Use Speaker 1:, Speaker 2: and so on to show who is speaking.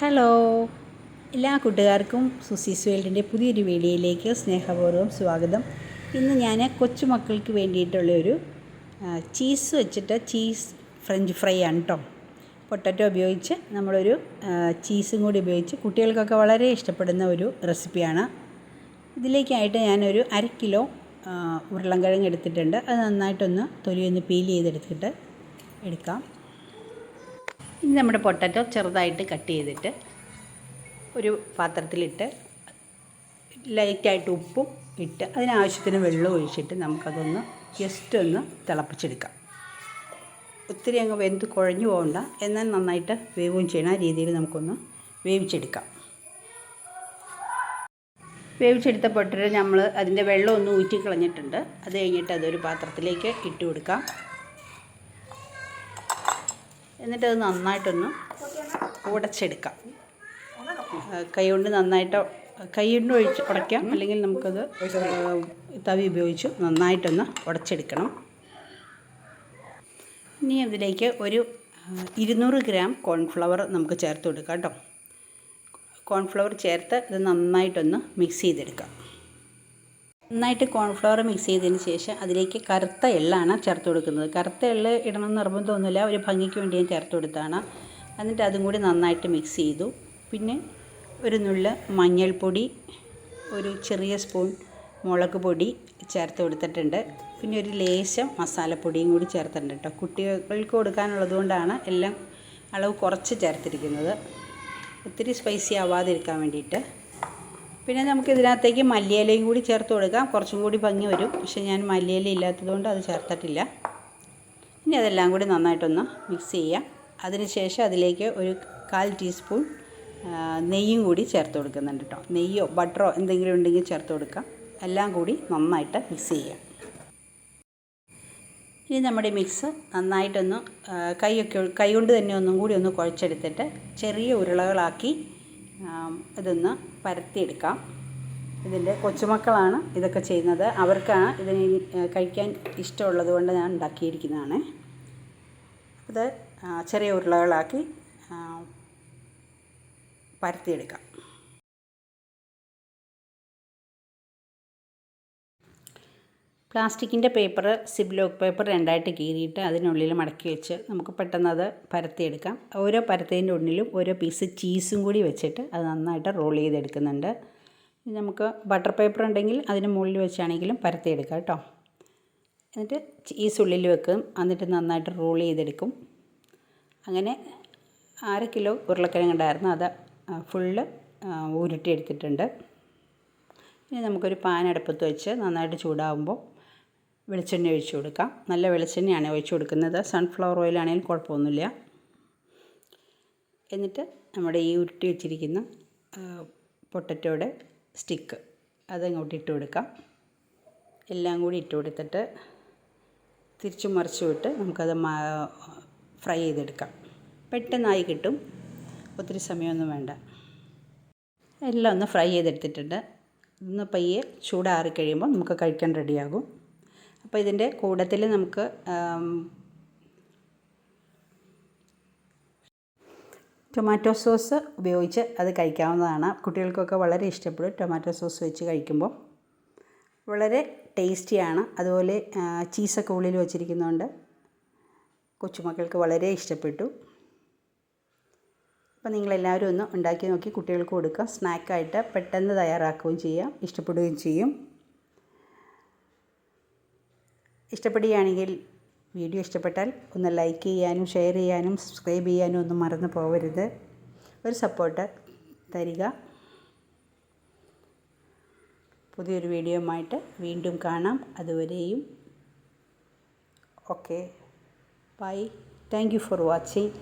Speaker 1: Hello. എല്ലാ കൂട്ടുകാർക്കും സുസീസ് വേൾഡിന്റെ പുതിയൊരു വീഡിയോയിലേക്ക് സ്നേഹപൂർവം സ്വാഗതം. ഇന്ന് ഞാൻ കൊച്ചുമക്കൾക്ക് വേണ്ടിയിട്ടുള്ള ഒരു ചീസ് വെച്ചിട്ട് ചീസ് ഫ്രഞ്ച് ഫ്രൈ ആണ് കേട്ടോ പൊട്ടറ്റോ ഉപയോഗിച്ച് നമ്മളൊരു ചീസും കൂടി ഉപയോഗിച്ച് കുട്ടികൾക്കൊക്കെ വളരെ ഇഷ്ടപ്പെടുന്ന ഒരു റെസിപ്പിയാണ്. ഇതിലേക്കായിട്ട് ഞാനൊരു അര കിലോ ഉരുളൻ ഉരുളൻകിഴങ്ങ് എടുത്തിട്ടുണ്ട്. അത് നന്നായിട്ടൊന്ന് തൊലിയൊന്ന് പീൽ ചെയ്തെടുത്തിട്ട് എടുക്കാം. ഇനി നമ്മുടെ പൊട്ടറ്റോ ചെറുതായിട്ട് കട്ട് ചെയ്തിട്ട് ഒരു പാത്രത്തിലിട്ട് ലൈറ്റായിട്ട് ഉപ്പും ഇട്ട് അതിനാവശ്യത്തിന് വെള്ളം ഒഴിച്ചിട്ട് നമുക്കതൊന്ന് ജസ്റ്റ് ഒന്ന് തിളപ്പിച്ചെടുക്കാം. ഒത്തിരി അങ്ങ് വെന്ത് കുഴഞ്ഞു പോകണ്ട. എന്നാൽ നന്നായിട്ട് വേവും ചെയ്യണം. രീതിയിൽ നമുക്കൊന്ന് വേവിച്ചെടുക്കാം. വേവിച്ചെടുത്ത പൊട്ടറ്റോ നമ്മൾ അതിന്റെ വെള്ളം ഒന്ന് ഊറ്റി കളഞ്ഞിട്ടുണ്ട് അത് കഴിഞ്ഞിട്ട് അതൊരു പാത്രത്തിലേക്ക് ഇട്ട് കൊടുക്കാം. എന്നിട്ട് അത് നന്നായിട്ടൊന്ന് ഉടച്ചെടുക്കാം. കൈ കൊണ്ട് നന്നായിട്ട് കൈ കൊണ്ട് ഒഴിച്ച് ഉടയ്ക്കാം. അല്ലെങ്കിൽ നമുക്കത് തവി ഉപയോഗിച്ച് നന്നായിട്ടൊന്ന് ഉടച്ചെടുക്കണം. ഇനി അതിലേക്ക് ഒരു ഇരുന്നൂറ് ഗ്രാം കോൺഫ്ലവർ നമുക്ക് ചേർത്ത് കൊടുക്കാം കേട്ടോ. കോൺഫ്ലവർ ചേർത്ത് ഇത് നന്നായിട്ടൊന്ന് മിക്സ് ചെയ്തെടുക്കാം. നന്നായിട്ട് കോൺഫ്ലവർ മിക്സ് ചെയ്തതിന് ശേഷം അതിലേക്ക് കറുത്ത എള്ളാണ് ചേർത്ത് കൊടുക്കുന്നത്. കറുത്ത എള്ള് ഇടണം നിർബന്ധമൊന്നുമില്ല ഒരു ഭംഗിക്ക് വേണ്ടി ഞാൻ ചേർത്ത് കൊടുത്താണ്. എന്നിട്ട് അതും കൂടി നന്നായിട്ട് മിക്സ് ചെയ്തു. പിന്നെ ഒരു നുള്ള് മഞ്ഞൾപ്പൊടി ഒരു ചെറിയ സ്പൂൺ മുളക് പൊടി ചേർത്ത് കൊടുത്തിട്ടുണ്ട്. പിന്നെ ഒരു ലേശം മസാലപ്പൊടിയും കൂടി ചേർത്തിട്ടുണ്ട് കേട്ടോ കുട്ടികൾക്ക് കൊടുക്കാനുള്ളത് കൊണ്ടാണ് എല്ലാം അളവ് കുറച്ച് ചേർത്തിരിക്കുന്നത്. ഒത്തിരി സ്പൈസി ആവാതിരിക്കാൻ വേണ്ടിയിട്ട്. പിന്നെ നമുക്ക് ഇതിനകത്തേക്ക് മല്ലിയിലയും കൂടി ചേർത്ത് കൊടുക്കാം. കുറച്ചും കൂടി ഭംഗി വരും. പക്ഷേ ഞാൻ മല്ലിയില ഇല്ലാത്തതുകൊണ്ട് അത് ചേർത്തിട്ടില്ല. ഇനി അതെല്ലാം കൂടി നന്നായിട്ടൊന്ന് മിക്സ് ചെയ്യാം. അതിനുശേഷം അതിലേക്ക് ഒരു കാൽ ടീസ്പൂൺ നെയ്യും കൂടി ചേർത്ത് കൊടുക്കുന്നുണ്ട് കേട്ടോ നെയ്യോ ബട്ടറോ എന്തെങ്കിലും ഉണ്ടെങ്കിൽ ചേർത്ത് കൊടുക്കാം. എല്ലാം കൂടി നന്നായിട്ട് മിക്സ് ചെയ്യാം. ഇനി നമ്മുടെ മിക്സ് നന്നായിട്ടൊന്ന് കൈയൊക്കെ കൈ കൊണ്ട് തന്നെ ഒന്നും കൂടി ഒന്ന് കുഴച്ചെടുത്തിട്ട് ചെറിയ ഉരുളകളാക്കി ഇതൊന്ന് പരത്തിയെടുക്കാം. ഇതിന്റെ കൊച്ചുമക്കളാണ് ഇതൊക്കെ ചെയ്യുന്നത്. അവർക്കാണ് ഇതിന് കഴിക്കാൻ ഇഷ്ടമുള്ളത് കൊണ്ട് ഞാൻ ഉണ്ടാക്കിയിരിക്കുന്നതാണ്. ഇത് ചെറിയ ഉരുളകളാക്കി പരത്തിയെടുക്കാം. പ്ലാസ്റ്റിക്കിന്റെ പേപ്പർ സിബ്ലോക്ക് പേപ്പർ രണ്ടായിട്ട് കീറിയിട്ട് അതിനുള്ളിൽ മടക്കി വെച്ച് നമുക്ക് പെട്ടെന്ന് അത് പരത്തിയെടുക്കാം. ഓരോ പരത്തതിന്റെ ഉള്ളിലും ഓരോ പീസ് ചീസും കൂടി വെച്ചിട്ട് അത് നന്നായിട്ട് റോൾ ചെയ്തെടുക്കുന്നുണ്ട്. നമുക്ക് ബട്ടർ പേപ്പർ ഉണ്ടെങ്കിൽ അതിന് മുകളിൽ വെച്ചാണെങ്കിലും പരത്തിയെടുക്കാം കേട്ടോ. എന്നിട്ട് ചീസ് ഉള്ളിൽ വെക്കും. എന്നിട്ട് നന്നായിട്ട് റോൾ ചെയ്തെടുക്കും. അങ്ങനെ അര കിലോ ഉരുളക്കിഴങ്ങ് ഉണ്ടായിരുന്നു. അത് ഫുള്ള് ഉരുട്ടിയെടുത്തിട്ടുണ്ട്. ഇനി നമുക്കൊരു പാൻ അടുപ്പത്ത് വെച്ച് നന്നായിട്ട് ചൂടാകുമ്പോൾ വെളിച്ചെണ്ണ ഒഴിച്ചു കൊടുക്കാം. നല്ല വെളിച്ചെണ്ണയാണ് ഒഴിച്ചു കൊടുക്കുന്നത്. സൺഫ്ലവർ ഓയിലാണെങ്കിലും കുഴപ്പമൊന്നുമില്ല. എന്നിട്ട് നമ്മുടെ ഈ ഉരുട്ടി വെച്ചിരിക്കുന്ന പൊട്ടറ്റോയുടെ സ്റ്റിക്ക് അതങ്ങോട്ട് ഇട്ട് കൊടുക്കാം. എല്ലാം കൂടി ഇട്ട് കൊടുത്തിട്ട് തിരിച്ചു മറിച്ചു വിട്ട് നമുക്കത് ഫ്രൈ ചെയ്തെടുക്കാം. പെട്ടെന്നായി കിട്ടും. ഒത്തിരി സമയമൊന്നും വേണ്ട. എല്ലാം ഒന്ന് ഫ്രൈ ചെയ്തെടുത്തിട്ടുണ്ട്. ഒന്ന് പയ്യെ ചൂടാറി കഴിയുമ്പോൾ നമുക്ക് കഴിക്കാൻ റെഡിയാകും അപ്പോൾ ഇതിന്റെ കൂടത്തിൽ നമുക്ക് ടൊമാറ്റോ സോസ് ഉപയോഗിച്ച് അത് കഴിക്കാവുന്നതാണ്. കുട്ടികൾക്കൊക്കെ വളരെ ഇഷ്ടപ്പെടും ടൊമാറ്റോ സോസ് വെച്ച് കഴിക്കുമ്പോൾ. വളരെ ടേസ്റ്റിയാണ്. അതുപോലെ ചീസൊക്കെ ഉള്ളിൽ വെച്ചിരിക്കുന്നതുകൊണ്ട് കൊച്ചുമക്കൾക്ക് വളരെ ഇഷ്ടപ്പെട്ടു. അപ്പോൾ നിങ്ങളെല്ലാവരും ഒന്ന് ഉണ്ടാക്കി നോക്കി കുട്ടികൾക്ക് കൊടുക്കുക സ്നാക്കായിട്ട് പെട്ടെന്ന് തയ്യാറാക്കുകയും ചെയ്യാം ഇഷ്ടപ്പെടുകയും ചെയ്യും. ഇഷ്ടപ്പെടുകയാണെങ്കിൽ വീഡിയോ ഇഷ്ടപ്പെട്ടാൽ ഒന്ന് ലൈക്ക് ചെയ്യാനും ഷെയർ ചെയ്യാനും സബ്സ്ക്രൈബ് ചെയ്യാനും ഒന്നും മറന്നു പോകരുത്. ഒരു സപ്പോർട്ട് തരിക. പുതിയൊരു വീഡിയോയുമായിട്ട് വീണ്ടും കാണാം. അതുവരെയും okay. Bye. Thank you for watching.